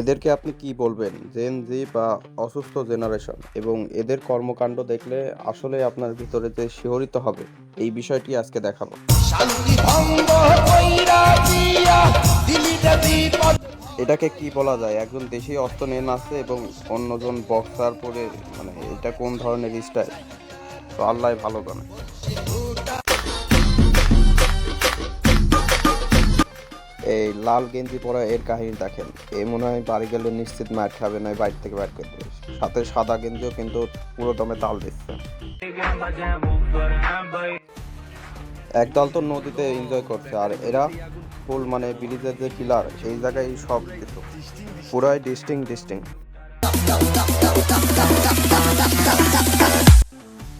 এদেরকে আপনি কি বলবেন? জেন জি বা অসুস্থ জেনারেশন এবং এদের কর্মকাণ্ড দেখলে আসলে আপনার ভিতরে যে শিহরিত হবে, এই বিষয়টি আজকে দেখাবো। এটাকে কি বলা যায়? একজন দেশি অস্ত্র নিয়ে নাচছে এবং অন্যজন বক্সার পরে মানে এটা কোন ধরনের স্টাইল তো আল্লাহ ভালো জানে। এই লাল গেঞ্জি পরা এর কাহিনী দেখেন। এ মনে হয় বাড়ি গেলে নিশ্চিত মার খাবে না বাইরে থেকে বাইর করে সাথে সাদা গেঞ্জিও কিন্তু পুরো দমে তাল দিচ্ছে। একদল তো নদীতে এনজয় করছে, আর এরা ফুল মানে ব্রিজের যে পিলার সেই জায়গায় সব কিছু। পুরাই ডিস্টিং ডিস্টিং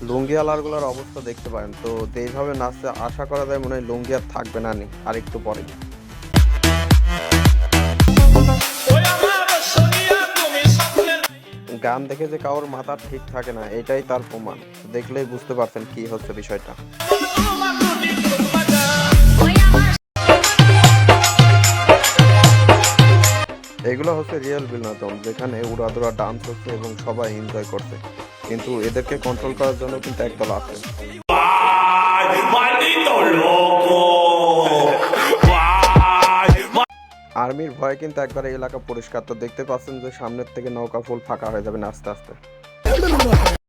লুঙ্গি আলারগুলোর অবস্থা দেখতে পারেন। তো যেইভাবে নাচতে আশা করা যায় মনে হয় লুঙ্গিয়ার থাকবে না নি, আর একটু পরে গান দেখে যে কারোর মাথা ঠিক থাকে না, এটাই তার প্রমাণ। দেখলেই বুঝতে পারছেন কি হচ্ছে বিষয়টা। এগুলো হচ্ছে রিয়েল বিনোদন, যেখানে উড়াদুরা ডান্স হচ্ছে এবং সবাই এনজয় করছে। কিন্তু এদেরকে কন্ট্রোল করার জন্য কিন্তু একদল আছে। আর্মির ভয়ে কিন্তু একবার এই এলাকা পরিষ্কার। তো দেখতে পাচ্ছেন যে সামনের থেকে নৌকা ফুল ফাঁকা হয়ে যাবে আস্তে আস্তে।